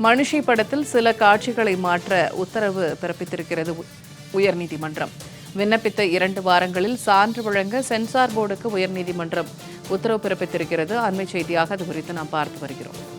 மனுஷி படத்தில் சில காட்சிகளை மாற்ற உத்தரவு பிறப்பித்திருக்கிறது உயர்நீதிமன்றம். விண்ணப்பித்த இரண்டு வாரங்களில் சான்று வழங்க சென்சார் போர்டுக்கு உயர்நீதிமன்றம் உத்தரவு பிறப்பித்திருக்கிறது. அண்மை செய்தியாக அது குறித்து நாம் பார்த்து வருகிறோம்.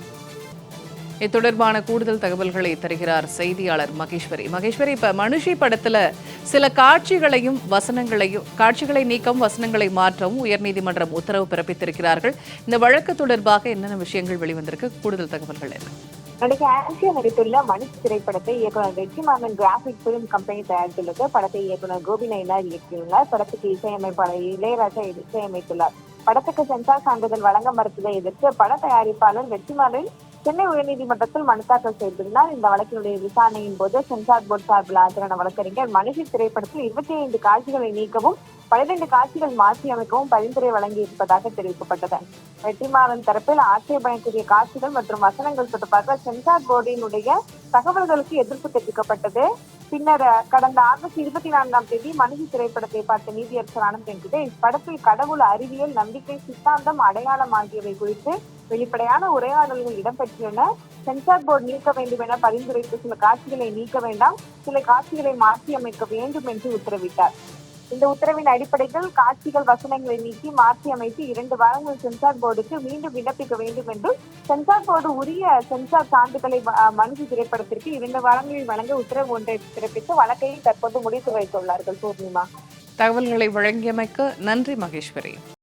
இது தொடர்பான கூடுதல் தகவல்களை தருகிறார் செய்தியாளர் மகேஸ்வரி. மகேஸ்வரி இப்ப மனுஷி படத்துல சில காட்சிகளையும் வசனங்களையும் காட்சிகளை நீக்கவும் வசனங்களை மாற்றவும் உயர்நீதிமன்றம் உத்தரவு பிறப்பித்திருக்கிறார்கள். இந்த வழக்கு தொடர்பாக என்னென்ன விஷயங்கள் வெளிவந்திருக்கு? கூடுதல் தகவல்கள் என்ன? நடிகை ஆன்சியா நடித்துள்ள மணிஷ் திரைப்படத்தை இயக்குனர் வெற்றிமாறன் கிராபிக் பிலிம் கம்பெனி தயாரித்துள்ளது. படத்தை இயக்குனர் கோபி நயினார் இயக்கியுள்ளார். படத்துக்கு இசையமைப்பாளர் இளையராஜா இசையமைத்துள்ளார். படத்துக்கு சென்சார் சான்றிதழ் வழங்க மறுத்ததை எதிர்த்து பட தயாரிப்பாளர் வெற்றிமாறன் சென்னை உயர்நீதிமன்றத்தில் மனு தாக்கல் செய்திருந்தார். இந்த வழக்கினுடைய விசாரணையின் போது சென்சார் போர்டு சார்பில் ஆஜரான வழக்கறிஞர் மனுஷி திரைப்படத்தில் இருபத்தி ஐந்து காட்சிகளை நீக்கவும் பனிரெண்டு காட்சிகள் மாற்றி அமைக்கவும் பரிந்துரை வழங்கி இருப்பதாக தெரிவிக்கப்பட்டது. வெற்றிமாறன் தரப்பில் ஆட்சேபனைக்குரிய காட்சிகள் மற்றும் வசனங்கள் தொடர்பாக சென்சார் போர்டினுடைய தகவல்களுக்கு எதிர்ப்பு தெரிவிக்கப்பட்டது. பின்னர் கடந்த ஆகஸ்ட் இருபத்தி நான்காம் தேதி மனித திரைப்படத்தை பார்த்த நீதியரசர் ஆனந்த் வெங்கடே இப்படத்தில் கடவுள் அறிவியல் நம்பிக்கை சித்தாந்தம் அடையாளம் ஆகியவை குறித்து வெளிப்படையான உரையாடல்கள் இடம்பெற்றுள்ளன சென்சார் போர்டு நீக்க வேண்டும் என பரிந்துரைத்து சில காட்சிகளை நீக்க வேண்டாம். சில காட்சிகளை மாற்றி அமைக்க வேண்டும் என்று உத்தரவிட்டார். இந்த உத்தரவின் அடிப்படையில் காட்சிகள் வசனங்களை நீக்கி மாற்றி அமைத்து இரண்டு வாரங்கள் சென்சார் போர்டுக்கு மீண்டும் விண்ணப்பிக்க வேண்டும் என்றும் சென்சார் போர்டு உரிய சென்சார் சான்றுகளை அஹ், திரைப்படத்திற்கு இரண்டு வாரங்களில் வழங்க உத்தரவு ஒன்றை பிறப்பித்து வழக்கையை தற்போது முடித்து வைத்துள்ளார்கள். பூர்ணிமா தகவல்களை வழங்கியமைக்கு நன்றி மகேஸ்வரி.